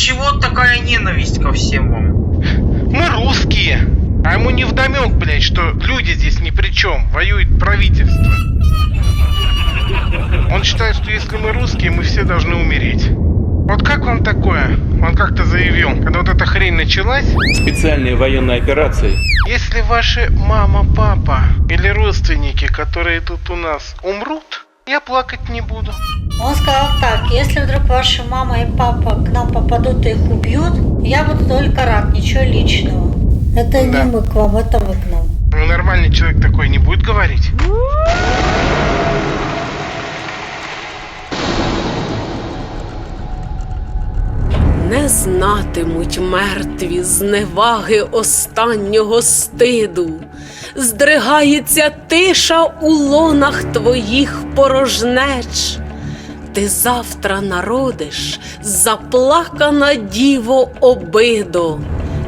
чего такая ненависть ко всем вам? Мы русские. А ему не вдомек, блядь, что люди здесь ни при чем. Воюет правительство. Он считает, что если мы русские, мы все должны умереть. Вот как вам такое? Он как-то заявил, когда вот эта хрень началась, Специальные военные операции если ваши мама, папа или родственники, которые тут у нас, умрут, я плакать не буду. Он сказал так, если вдруг ваша мама и папа к нам попадут и их убьют, я буду только рад, ничего личного. Это Да. не мы к вам, это вы к нам. Ну, нормальный человек такой не будет говорить. Не знатимуть мертві зневаги останнього стиду, здригається тиша у лонах твоїх порожнеч. Ти завтра народиш, заплакана діво обидо,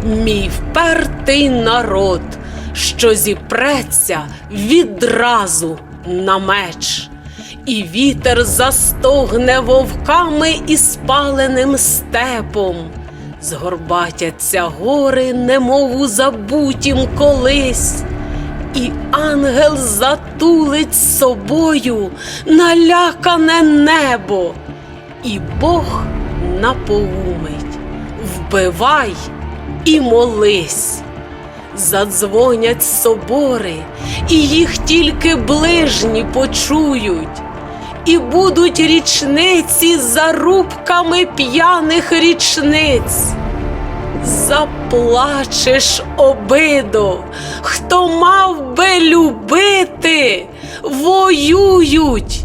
мій впертий народ, що зіпреться відразу на меч і вітер застогне вовками і спаленим степом. Згорбатяться гори, немов у забутім колись, і ангел затулить собою налякане небо, і Бог напоумить, вбивай і молись. Задзвонять собори, і їх тільки ближні почують, і будуть річниці за рубками п'яних річниць. Заплачеш обидо, хто мав би любити, воюють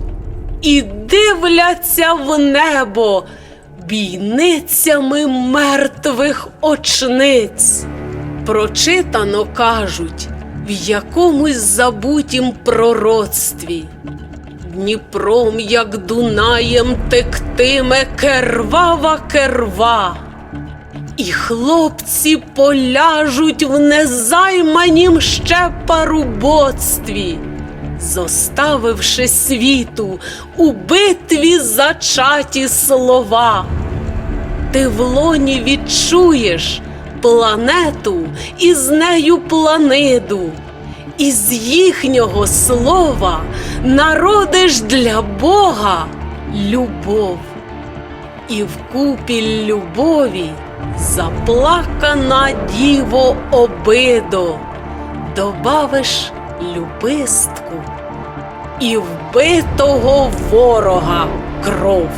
і дивляться в небо бійницями мертвих очниць. Прочитано кажуть в якомусь забутім пророцтві. Дніпром, як Дунаєм, тектиме кервава керва, і хлопці поляжуть в незайманім ще парубоцтві, зоставивши світу у битві зачаті слова. Ти в лоні відчуєш планету і з нею планиду, і з їхнього слова народиш для Бога любов, і в купіль любові заплакана діво обидо, добавиш любистку і вбитого ворога кров.